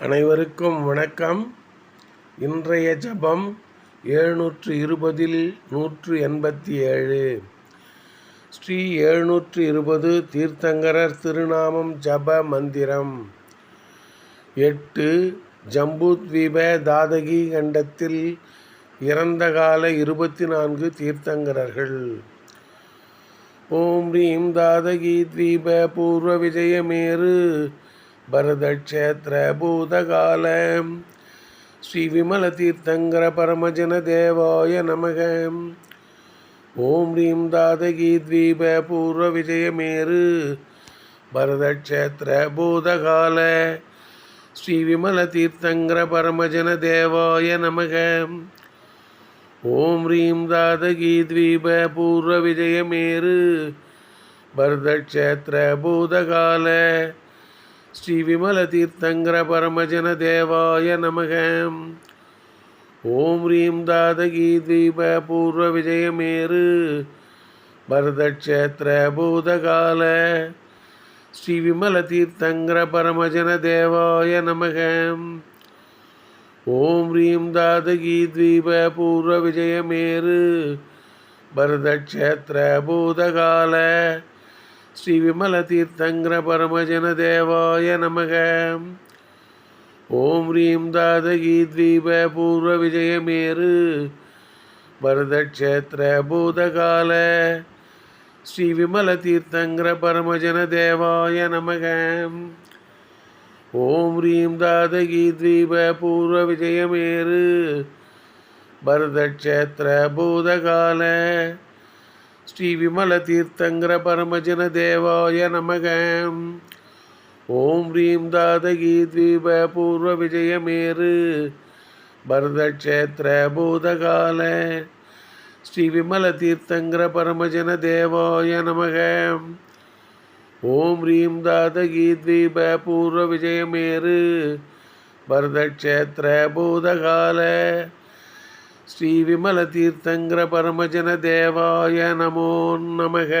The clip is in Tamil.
அனைவருக்கும் வணக்கம். இன்றைய ஜபம் எழுநூற்று இருபதில் நூற்று எண்பத்தி ஏழு ஸ்ரீ எழுநூற்று இருபது தீர்த்தங்கரர் திருநாமம் ஜப மந்திரம். எட்டு ஜம்பூத்வீப தாதகி கண்டத்தில் இறந்த கால இருபத்தி நான்கு தீர்த்தங்கரர்கள். ஓம் ரீம் தாதகி த்வீப பூர்வ விஜயமேரு பரதக்ஷேத்திர பூதகால ஸ்ரீ விமல தீர்த்தங்கர பரமஜன தேவாய நமக. ஓம் ரீம் தாதகி தீப பூர்வ விஜயமேரு பரதக்ஷேத்திர பூதகால ஸ்ரீ விமல தீர்த்தங்கர பரமஜன தேவாய நமக. ஓம் ரீம் தாதகி தீப பூர்வ விஜயமேரு பரதக்ஷேத்திர பூதகால ஸ்ரீ விமல தீர்த்தங்கர பரமஜன தேவாய நமக. ஓம் ரீம் தாதகி தீப பூர்வ விஜயமேரு பரதக்ஷேத்திர பூதகால ஸ்ரீ விமல தீர்த்தங்கர பரமஜன தேவாய நமக. ஓம் ரீம் தாதகி தீப பூர்வ விஜயமேரு பரதக்ஷேத்திர பூதகால ஸ்ரீ விமல தீர்த்தங்கர பரமஜன தேவாய நமக. ஓம் ஹ்ரீம் தாதகி தீப பூர்வ விஜயமேரு பரதக்ஷேத்திர பூதகால ஸ்ரீ விமல தீர்த்தங்கர பரமஜன தேவாய நமக. ஓம் ஹ்ரீம் தாதகி தீப பூர்வ விஜயமேரு பரதக்ஷேத்திர பூதகால ஸ்ரீ விமல தீர்த்தங்கர பரமஜன தேவாய நமக. ஓம் ரீம் தாதகி தீப பூர்வ விஜயமேரு பரதக்ஷேத்திர பூதகால ஸ்ரீ விமல தீர்த்தங்கர பரமஜன தேவாய நமக. ஓம் ரீம் தாதகி தீப பூர்வ விஜயமேரு பரதக்ஷேத்திர பூதகால ஸ்ரீ விமல தீர்த்தங்கர பரமஜன தேவாய நமோ நமக.